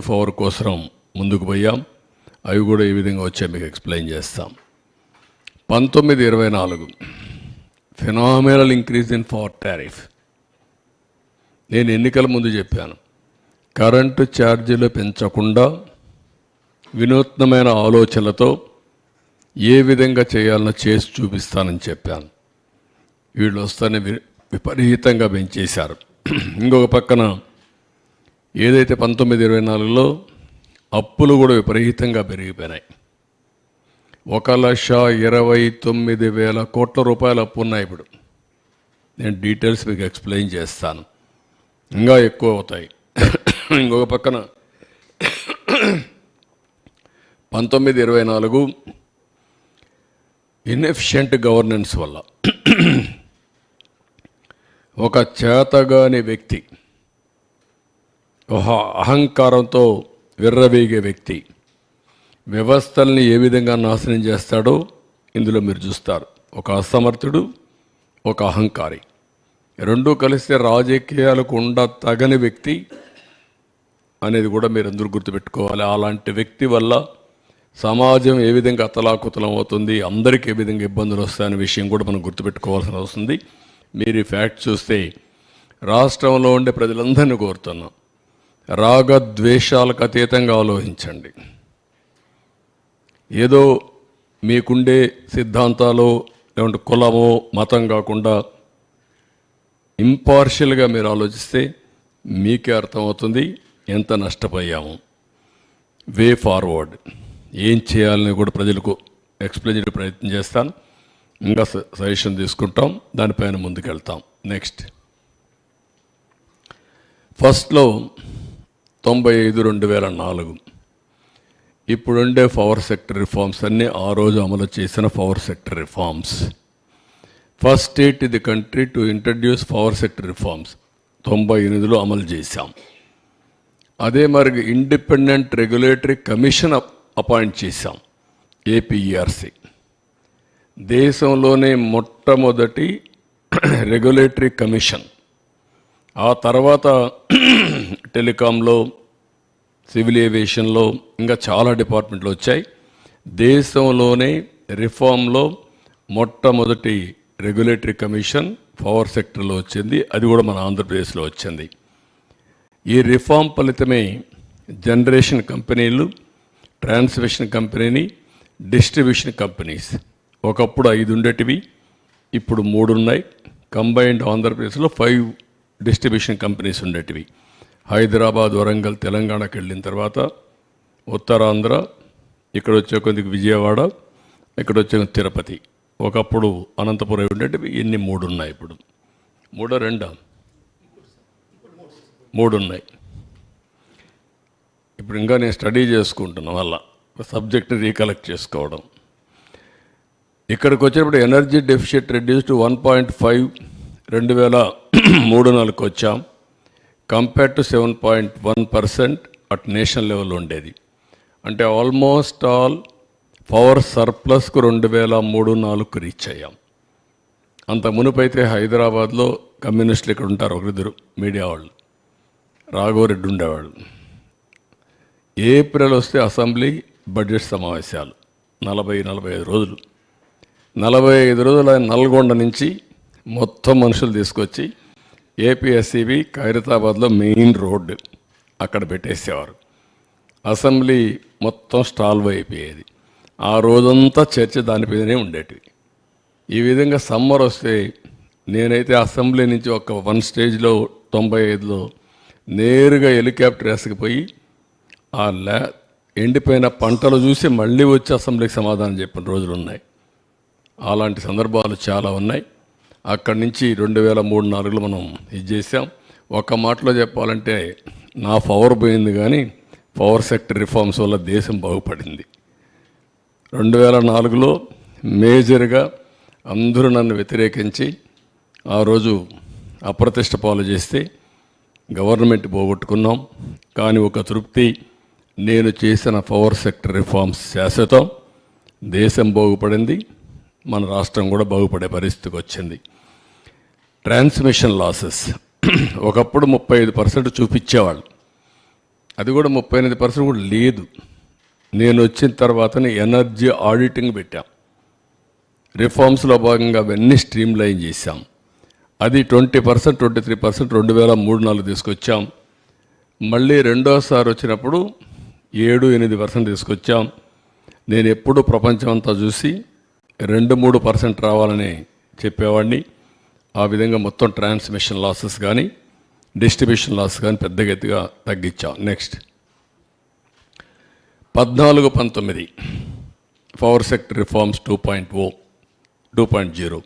Power కోసం ముందుకు పోయాం. అవి కూడా ఈ విధంగా వచ్చే మీకు ఎక్స్ప్లెయిన్ చేస్తాం. పంతొమ్మిది ఇరవై నాలుగు. Phenomenal increase in far tariff నేను ఎన్నికల ముందు చెప్పాను. కరెంటు ఛార్జీలు పెంచకుండా వినూత్నమైన ఆలోచనలతో ఏ విధంగా చేయాలనో చేసి చూపిస్తానని చెప్పాను. వీళ్ళు వస్తానే వి- విపరీతంగా పెంచేశారు. ఇంకొక పక్కన ఏదైతే పంతొమ్మిది ఇరవై నాలుగులో అప్పులు కూడా విపరీతంగా పెరిగిపోయినాయి. ఒక లక్ష ఇరవై తొమ్మిది వేల కోట్ల రూపాయల అప్పు ఉన్నాయి ఇప్పుడు. నేను డీటెయిల్స్ మీకు ఎక్స్ప్లెయిన్ చేస్తాను. ఇంకా ఎక్కువ అవుతాయి. ఇంకొక పక్కన పంతొమ్మిది ఇరవై నాలుగు ఇన్ఎఫిషియంట్ గవర్నెన్స్ వల్ల ఒక చేతగాని వ్యక్తి అహంకారంతో విర్రవీగే వ్యక్తి. వ్యవస్థల్ని ఏ విధంగా నాశనం చేస్తాడో ఇందులో మీరు చూస్తారు. ఒక అసమర్థుడు ఒక అహంకారి. రెండూ కలిస్తే రాజకీయాలకు ఉండ తగని వ్యక్తి అనేది కూడా మీరు అందరూ గుర్తుపెట్టుకోవాలి. అలాంటి వ్యక్తి వల్ల సమాజం ఏ విధంగా అతలాకుతలం అవుతుంది అందరికీ ఏ విధంగా ఇబ్బందులు వస్తాయనే విషయం కూడా మనం గుర్తుపెట్టుకోవాల్సిన అవసరం ఉంది. మీరు ఈ ఫ్యాక్ట్ చూస్తే రాష్ట్రంలో ఉండే ప్రజలందరినీ కోరుతున్నాం. రాగద్వేషాలకు అతీతంగా ఆలోచించండి. ఏదో మీకుండే సిద్ధాంతాలు లేకుంటే కులమో మతం కాకుండా ఇంపార్షియల్గా మీరు ఆలోచిస్తే మీకే అర్థమవుతుంది ఎంత నష్టపోయాము. Way forward. ఏం చేయాలని కూడా ప్రజలకు ఎక్స్ప్లెయిన్ చేయడం ప్రయత్నం చేస్తాను. ఇంకా స- సజెషన్ తీసుకుంటాం. దానిపైన ముందుకెళ్తాం. నెక్స్ట్. ఫస్ట్లో తొంభై ఐదు రెండు వేల నాలుగు. ఇప్పుడుండే పవర్ సెక్టర్ రిఫార్మ్స్ అన్నీ ఆ రోజు అమలు చేసిన power sector reforms. First state ఇది country to introduce power sector reforms. తొంభై ఎనిమిదిలో అమలు చేశాం. అదే మరి ఇండిపెండెంట్ రెగ్యులేటరీ కమిషన్ అపాయింట్ చేశాం. ఏపీఈఆర్సీ. దేశంలోనే మొట్టమొదటి రెగ్యులేటరీ కమిషన్. ఆ తర్వాత టెలికాంలో సివిల్ ఏవియేషన్లో ఇంకా చాలా డిపార్ట్మెంట్లు వచ్చాయి. దేశంలోనే రిఫార్మ్లో మొట్టమొదటి రెగ్యులేటరీ కమిషన్ పవర్ సెక్టర్లో వచ్చింది. అది కూడా మన ఆంధ్రప్రదేశ్లో వచ్చింది. ఈ రిఫార్మ్ ఫలితమే జనరేషన్ కంపెనీలు ట్రాన్స్మిషన్ కంపెనీని డిస్ట్రిబ్యూషన్ కంపెనీస్. ఒకప్పుడు ఐదు ఉండేటివి ఇప్పుడు మూడు ఉన్నాయి. కంబైన్డ్ ఆంధ్రప్రదేశ్లో ఫైవ్ డిస్ట్రిబ్యూషన్ కంపెనీస్ ఉండేటివి. హైదరాబాద్ వరంగల్ తెలంగాణకి వెళ్ళిన తర్వాత ఉత్తరాంధ్ర ఇక్కడ వచ్చే కొద్దిగా విజయవాడ ఇక్కడ వచ్చే తిరుపతి. ఒకప్పుడు అనంతపురం ఉండేటివి ఇన్ని మూడు ఉన్నాయి ఇప్పుడు. మూడో రెండా? మూడు ఉన్నాయి. ఇప్పుడు ఇంకా నేను స్టడీ చేసుకుంటున్నాను వల్ల సబ్జెక్ట్ని రీకలెక్ట్ చేసుకోవడం. ఇక్కడికి వచ్చినప్పుడు energy deficit reduce to one point five రెండు వేల మూడు నాలుగుకి వచ్చాం. Compare to seven point one percent at national level ఉండేది. అంటే ఆల్మోస్ట్ ఆల్ పవర్ సర్ప్లస్కు రెండు వేల మూడు నాలుగుకు రీచ్ అయ్యాం. అంత మునుపైతే హైదరాబాద్లో కమ్యూనిస్టులు ఇక్కడ ఉంటారు ఒకరిద్దరు మీడియా వాళ్ళు. రాఘవరెడ్డి ఉండేవాడు. ఏప్రిల్ వస్తే అసెంబ్లీ బడ్జెట్ సమావేశాలు. నలభై నలభై ఐదు రోజులు. నలభై ఐదు రోజులు ఆయన నల్గొండ నుంచి మొత్తం మనుషులు తీసుకొచ్చి ఏపీఎస్సిబి ఖైరతాబాద్లో మెయిన్ రోడ్డు అక్కడ పెట్టేసేవారు. అసెంబ్లీ మొత్తం స్టాల్వ్ అయిపోయేది. ఆ రోజంతా చర్చ దానిపైనే ఉండేటివి. ఈ విధంగా సమ్మర్ వస్తే నేనైతే అసెంబ్లీ నుంచి ఒక వన్ స్టేజ్లో తొంభై ఐదులో నేరుగా హెలికాప్టర్ వేసుకుపోయి ఆ ల్యా ఎండిపోయిన పంటలు చూసి మళ్ళీ వచ్చి అసెంబ్లీకి సమాధానం చెప్పిన రోజులు ఉన్నాయి. అలాంటి సందర్భాలు చాలా ఉన్నాయి. అక్కడి నుంచి రెండు వేల మూడు నాలుగులో మనం ఇది చేసాం ఒక మాటలో చెప్పాలంటే నా పవర్ పోయింది కానీ పవర్ సెక్టర్ రిఫార్మ్స్ వల్ల దేశం బాగుపడింది. రెండు వేల నాలుగులో మేజర్గా అందరూ నన్ను వ్యతిరేకించి ఆ రోజు అప్రతిష్ట పాలు చేస్తే గవర్నమెంట్ పోగొట్టుకున్నాం. కానీ ఒక తృప్తి నేను చేసిన పవర్ సెక్టర్ రిఫార్మ్స్ శాశ్వతం. దేశం బాగుపడింది మన రాష్ట్రం కూడా బాగుపడే పరిస్థితికి వచ్చింది. ట్రాన్స్మిషన్ లాసెస్ ఒకప్పుడు ముప్పై ఐదు పర్సెంట్ చూపించేవాళ్ళు. అది కూడా ముప్పై ఎనిమిది పర్సెంట్ కూడా లేదు. నేను వచ్చిన తర్వాతనే ఎనర్జీ ఆడిటింగ్ పెట్టాం. రిఫార్మ్స్లో భాగంగా అవన్నీ స్ట్రీమ్ లైన్ చేశాం. అది twenty percent twenty three percent రెండు వేల మూడు నాలుగు తీసుకొచ్చాం. మళ్ళీ రెండోసారి వచ్చినప్పుడు ఏడు ఎనిమిది పర్సెంట్ తీసుకొచ్చాం. నేను ఎప్పుడూ ప్రపంచం అంతా చూసి రెండు మూడు పర్సెంట్ రావాలని చెప్పేవాడిని. ఆ విధంగా మొత్తం ట్రాన్స్మిషన్ లాసెస్ కానీ డిస్ట్రిబ్యూషన్ లాస్ కానీ పెద్దగా ఎత్తుగా తగ్గించాం. నెక్స్ట్ పద్నాలుగు పంతొమ్మిది. Power sector reforms two point O two point zero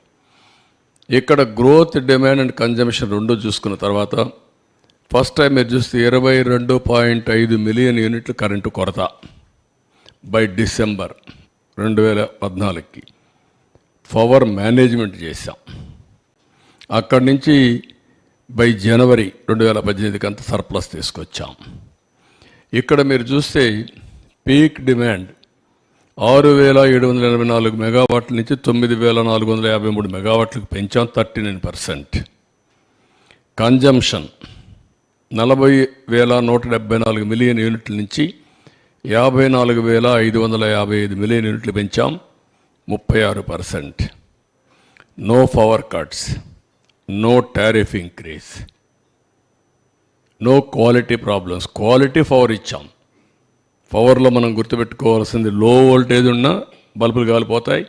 ఇక్కడ గ్రోత్ డిమాండ్ అండ్ కన్జంప్షన్ రెండు చూసుకున్న తర్వాత ఫస్ట్ టైం మీరు చూస్తే ఇరవై రెండు పాయింట్ ఐదు మిలియన్ యూనిట్లు కరెంటు కొరత బై డిసెంబర్ రెండు వేల పద్నాలుగుకి. పవర్ మేనేజ్మెంట్ చేశాం. అక్కడి నుంచి బై జనవరి రెండు వేల పద్దెనిమిదికి అంత సర్ప్లస్ తీసుకొచ్చాం. ఇక్కడ మీరు చూస్తే పీక్ డిమాండ్ ఆరు వేల ఏడు వందల ఎనభై నాలుగు మెగావాట్ల నుంచి తొమ్మిది వేల నాలుగు వందల యాభై మూడు మెగావాట్లకు పెంచాం థర్టీ నైన్ పర్సెంట్. కన్జంప్షన్ నలభై వేల నూట డెబ్బై నాలుగు మిలియన్ యూనిట్ల నుంచి యాభై నాలుగు వేల ఐదు వందల యాభై ఐదు మిలియన్ యూనిట్లు పెంచాం ముప్పై ఆరు percent. No power cuts. No tariff increase no quality problems quality power ఇచ్చాం. పవర్లో మనం గుర్తుపెట్టుకోవాల్సింది లో వోల్టేజ్ ఉన్నా బల్బులు కాలిపోతాయి.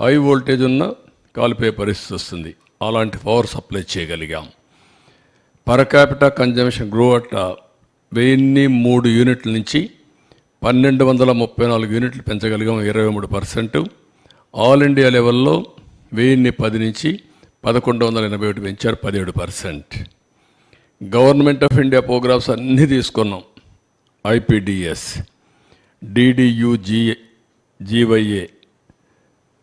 హై వోల్టేజ్ ఉన్నా కాలిపోయే పరిస్థితి వస్తుంది. అలాంటి పవర్ సప్లై చేయగలిగాం. Per capita consumption grow at వెయ్యిన్ని మూడు యూనిట్ల నుంచి పన్నెండు వందల ముప్పై నాలుగు యూనిట్లు పెంచగలిగాం. ఇరవై మూడు పర్సెంట్ ఆల్ ఇండియా లెవెల్లో వెయ్యిన్ని పది నుంచి పదకొండు వందల ఎనభై ఒకటి పెంచారు పదిహేడు percent government of India programmes అన్నీ తీసుకున్నాం. ఐపీడిఎస్ డిడియుజి జీవైఏ